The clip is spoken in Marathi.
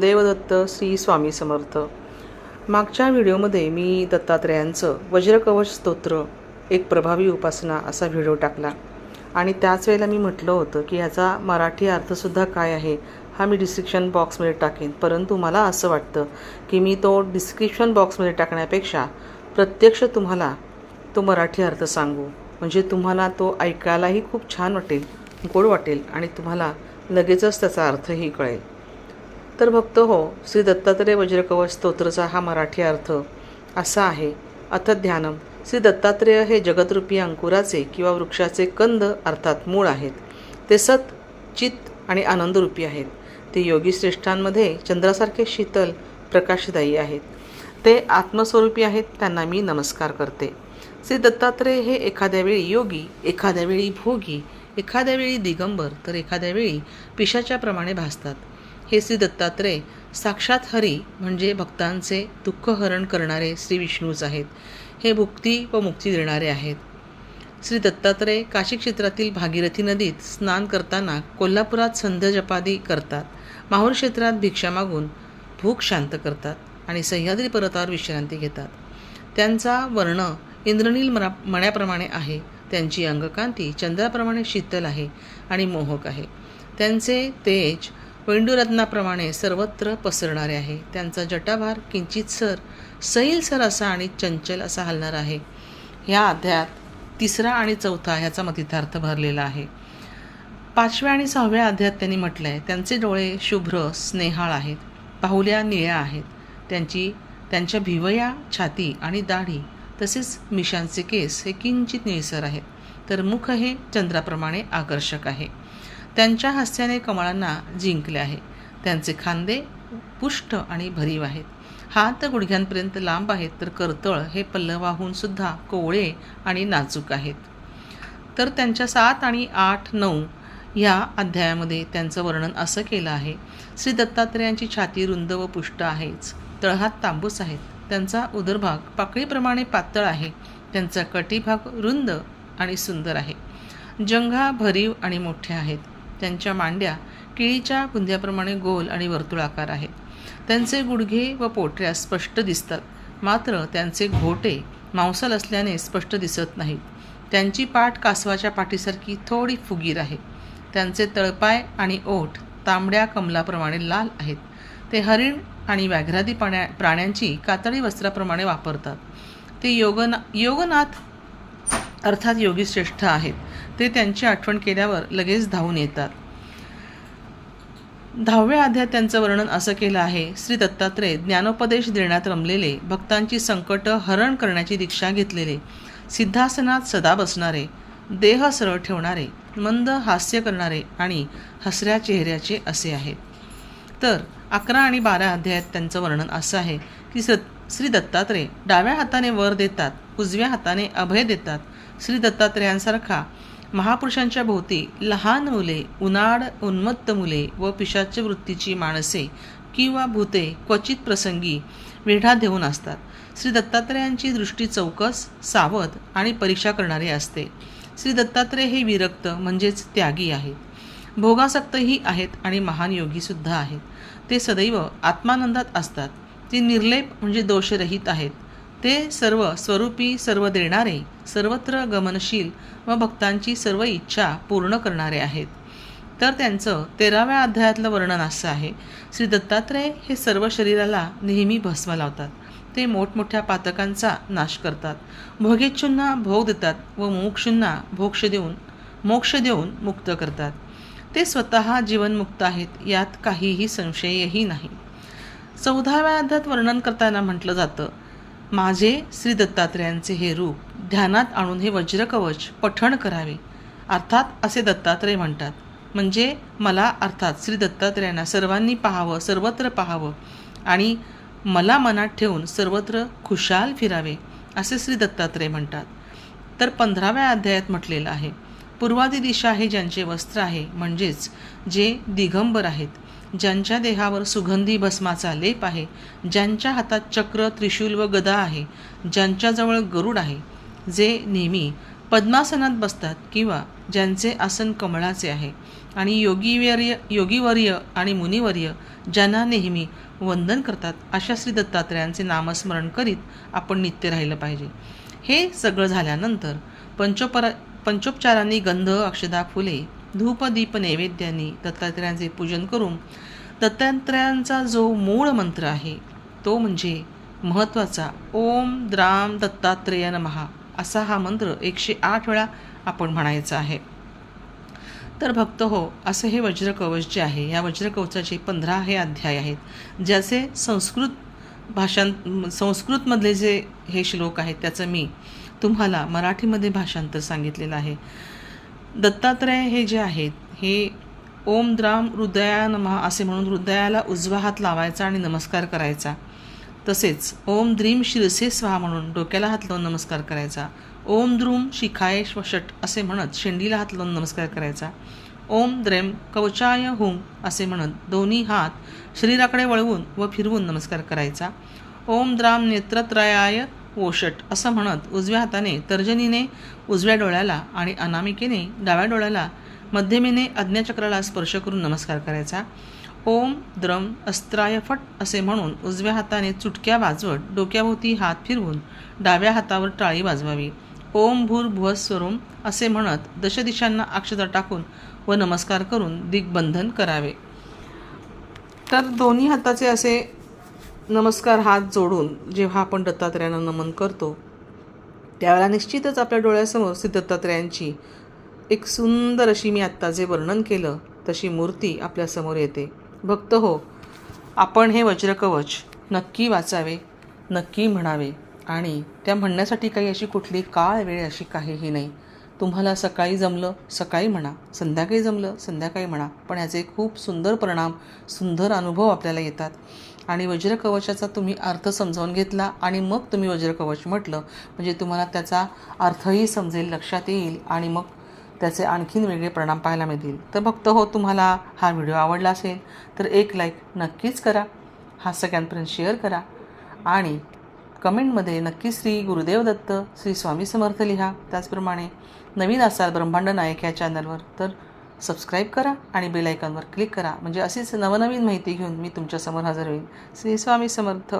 देवदत्त श्री स्वामी समर्थ. मागच्या व्हिडिओमध्ये मी दत्तात्रेयांचं वज्रकवच स्तोत्र एक प्रभावी उपासना असा व्हिडिओ टाकला. आणि त्याच वेळेला मी म्हटलं होतं की ह्याचा मराठी अर्थसुद्धा काय आहे हा मी डिस्क्रिप्शन बॉक्समध्ये टाकेन. परंतु मला असं वाटतं की मी तो डिस्क्रिप्शन बॉक्समध्ये टाकण्यापेक्षा प्रत्यक्ष तुम्हाला तो मराठी अर्थ सांगू. म्हणजे तुम्हाला तो ऐकायलाही खूप छान वाटेल गोड वाटेल आणि तुम्हाला लगेचच त्याचा अर्थही कळेल. तर भक्त हो श्री दत्तात्रेय वज्रकवच स्तोत्रचा हा मराठी अर्थ असा आहे. अथ ध्यानम. श्री दत्तात्रेय हे जगतरूपी अंकुराचे किंवा वृक्षाचे कंद अर्थात मूळ आहेत. ते सत चित आणि आनंदरूपी आहेत. ते योगी श्रेष्ठांमध्ये चंद्रासारखे शीतल प्रकाशदायी आहेत. ते आत्मस्वरूपी आहेत त्यांना मी नमस्कार करते. श्री दत्तात्रेय हे एखाद्या वेळी योगी एखाद्या वेळी भोगी एखाद्या वेळी दिगंबर तर एखाद्या वेळी पिशाच्याप्रमाणे भासतात. हे श्री दत्तात्रेय साक्षात हरी म्हणजे भक्तांचे दुःखहरण करणारे श्री विष्णूच आहेत. हे भुक्ती व मुक्ती देणारे आहेत. श्री दत्तात्रेय काशी क्षेत्रातील भागीरथी नदीत स्नान करताना कोल्हापुरात संध जपादी करतात. माहूर क्षेत्रात भिक्षा मागून भूक शांत करतात आणि सह्याद्री पर्वतावर विश्रांती घेतात. त्यांचा वर्ण इंद्रनील मरा मण्याप्रमाणे आहे. त्यांची अंगकांती चंद्राप्रमाणे शीतल आहे आणि मोहक आहे. त्यांचे तेज पेंडुरत्नाप्रमाणे सर्वत्र पसरणारे आहे. त्यांचा जटाभार किंचित सर सैलसर असा आणि चंचल असा हलणार आहे. ह्या अध्यायात तिसरा आणि चौथा ह्याचा मतितार्थ भरलेला आहे. पाचव्या आणि सहाव्या अध्यायात त्यांनी म्हटलं आहे त्यांचे डोळे शुभ्र स्नेहाळ आहेत पाहुल्या निळ्या आहेत. त्यांची त्यांच्या भिवया छाती आणि दाढी तसेच मिशांचे केस हे किंचित निळसर आहेत. तर मुख हे चंद्राप्रमाणे आकर्षक आहे. त्यांच्या हास्याने कमळांना जिंकले आहे. त्यांचे खांदे पुष्ट आणि भरीव आहेत. हात गुडघ्यांपर्यंत लांब आहेत तर करतळ हे पल्लवाहून सुद्धा कोवळे आणि नाजूक आहेत. तर त्यांच्या सात आणि आठ नऊ ह्या अध्यायामध्ये त्यांचं वर्णन असं केलं आहे. श्री दत्तात्रेयांची छाती रुंद व पुष्ट आहेच. तळहात तांबूस आहेत. त्यांचा उदरभाग पाकळीप्रमाणे पातळ आहे. त्यांचा कटीभाग रुंद आणि सुंदर आहे. जंघा भरीव आणि मोठ्या आहेत. त्यांच्या मांड्या केळीच्या बुंद्याप्रमाणे गोल आणि वर्तुळाकार आहेत. त्यांचे गुडघे व पोटऱ्या स्पष्ट दिसतात. मात्र त्यांचे घोटे मांसल असल्याने स्पष्ट दिसत नाहीत. त्यांची पाठ कासवाच्या पाठीसारखी थोडी फुगीर आहे. त्यांचे तळपाय आणि ओठ तांबड्या कमलाप्रमाणे लाल आहेत. ते हरिण आणि व्याघ्रादी पाण्या प्राण्यांची कातडी वस्त्राप्रमाणे वापरतात. ते योगना योगनाथ अर्थात योगी श्रेष्ठ आहेत. ते त्यांची आठवण केल्यावर लगेच धावून येतात. दहाव्या अध्यायात त्यांचं वर्णन असं केलं आहे श्री दत्तात्रेय ज्ञानोपदेश देण्यात रमलेले भक्तांची संकट हरण करण्याची दीक्षा घेतलेले सिद्धासनात सदा बसणारे देह सरळ ठेवणारे मंद हास्य करणारे आणि हसऱ्या चेहऱ्याचे असे आहेत. तर अकरा आणि बारा अध्यायात त्यांचं वर्णन असं आहे की स श्री दत्तात्रेय डाव्या हाताने वर देतात उजव्या हाताने अभय देतात. श्री दत्तात्रेयांसारखा महापुरुषांच्या भोवती लहान मुले उन्हाळ उन्मत्त मुले व पिशाच्य वृत्तीची माणसे किंवा भूते क्वचित प्रसंगी वेढा देऊन असतात. श्री दत्तात्रेयांची दृष्टी चौकस सावध आणि परीक्षा करणारी असते. श्री दत्तात्रेय हे विरक्त म्हणजेच त्यागी आहेत. भोगासक्तही आहेत आणि महान योगीसुद्धा आहेत. ते सदैव आत्मानंदात असतात. ते निर्लेप म्हणजे दोषरहित आहेत. ते सर्व स्वरूपी सर्व देणारे सर्वत्र गमनशील व भक्तांची सर्व इच्छा पूर्ण करणारे आहेत. तर त्यांचं तेराव्या अध्यायातलं वर्णन असं आहे श्री दत्तात्रेय हे सर्व शरीराला नेहमी भस्म लावतात. ते मोठमोठ्या पातकांचा नाश करतात. भोगेच्छूंना भोग देतात व मोक्षूंना भोक्ष देऊन मोक्ष देऊन मुक्त करतात. ते स्वतः जीवनमुक्त आहेत यात काहीही संशयही नाही. चौदाव्या अध्यात वर्णन करताना म्हटलं जातं माझे श्री दत्तात्रेयांचे हे रूप ध्यानात आणून हे वज्रकवच पठण करावे. अर्थात असे दत्तात्रय म्हणतात. म्हणजे मला अर्थात श्री दत्तात्रेयांना सर्वांनी पाहावं सर्वत्र पाहावं आणि मला मनात ठेवून सर्वत्र खुशाल फिरावे असे श्री दत्तात्रेय म्हणतात. तर पंधराव्या अध्यायात म्हटलेलं आहे पूर्वादी दिशा हे ज्यांचे वस्त्र आहे म्हणजेच जे दिगंबर आहेत. ज्यांच्या देहावर सुगंधी भस्माचा लेप आहे ज्यांच्या हातात चक्र त्रिशूल व गदा आहे ज्यांच्याजवळ गरुड आहे जे नेहमी पद्मासनात बसतात किंवा ज्यांचे आसन कमळाचे आहे. आणि योगीवर्य योगीवर्य आणि मुनिवर्य ज्यांना नेहमी वंदन करतात अशा श्री दत्तात्रयांचे नामस्मरण करीत आपण नित्य राहिलं पाहिजे. हे सगळं झाल्यानंतर पंचोपर पंचोपचारांनी गंध अक्षदा फुले धूपदीप नैवेद्याने दत्तात्रयांचे पूजन करून दत्तात्रयांचा जो मूळ मंत्र आहे तो म्हणजे महत्त्वाचा ओम द्राम दत्तात्रेय नमहा असा हा मंत्र एकशे आठ वेळा आपण म्हणायचा आहे. तर भक्त हो असं हे वज्रकवच जे आहे या वज्रकवचाचे पंधरा हे अध्याय आहेत ज्याचे संस्कृत भाषां संस्कृतमधले जे हे श्लोक आहेत त्याचं मी तुम्हाला मराठीमध्ये भाषांतर सांगितलेलं आहे. दत्तात्रय हे जे आहेत हे ओम द्राम हृदया नमः असे म्हणून हृदयाला उजवा हात लावायचा आणि नमस्कार करायचा. तसेच ओम द्रीम शिरसे स्वाहा म्हणून डोक्याला हात लावून नमस्कार करायचा. ओम द्रुम शिखाय श्वषट असे म्हणत शेंडीला हात लावून नमस्कार करायचा. ओम द्रेम कवचाय हुम असे म्हणत दोन्ही हात शरीराकडे वळवून व फिरवून नमस्कार करायचा. ओम द्राम नेत्रत्रयाय ओषट असं म्हणत उजव्या हाताने तर्जनीने उजव्या डोळ्याला आणि अनामिकेने डाव्या डोळ्याला मध्यमेने आज्ञाचक्राला स्पर्श करून नमस्कार करायचा. ओम द्रम अस्त्राय फट असे म्हणून उजव्या हाताने चुटक्या वाजवत डोक्याभोवती हात फिरवून डाव्या हातावर टाळी वाजवावी. ओम भूर भुवस्वरूम असे म्हणत दशदिशांना अक्षता टाकून व नमस्कार करून दिग्बंधन करावे. तर दोन्ही हाताचे असे नमस्कार हात जोडून जेव्हा आपण दत्तात्रयांना नमन करतो त्यावेळेला निश्चितच आपल्या डोळ्यासमोर श्री दत्तात्रयांची एक सुंदर अशी मी आत्ता जे वर्णन केलं तशी मूर्ती आपल्यासमोर येते. भक्त हो आपण हे वज्रकवच नक्की वाचावे नक्की म्हणावे आणि त्या म्हणण्यासाठी काही अशी कुठली काळ वेळ अशी काहीही नाही. तुम्हाला सकाळी जमलं सकाळी म्हणा संध्याकाळी जमलं संध्याकाळी म्हणा पण याचे खूप सुंदर परिणाम सुंदर अनुभव आपल्याला येतात. आणि वज्रकवचाचा तुम्ही अर्थ समजावून घेतला आणि मग तुम्ही वज्रकवच म्हटलं. म्हणजे तुम्हाला त्याचा अर्थही समजेल लक्षात येईल आणि मग त्याचे आणखीन वेगळे परिणाम पाहायला मिळतील. तर फक्त हो तुम्हाला हा व्हिडिओ आवडला असेल तर एक लाईक नक्कीच करा. हा सगळ्यांपर्यंत शेअर करा. आणि कमेंटमध्ये नक्की श्री गुरुदेव दत्त श्री स्वामी समर्थ लिहा. त्याचप्रमाणे नवीन असाल ब्रह्मांड नायक या चॅनलवर तर सबस्क्राईब करा आणि बेल आयकॉनवर क्लिक करा. म्हणजे अशीच नवनवीन माहिती घेऊन मी तुमच्यासमोर हजर होईल श्री स्वामी समर्थ.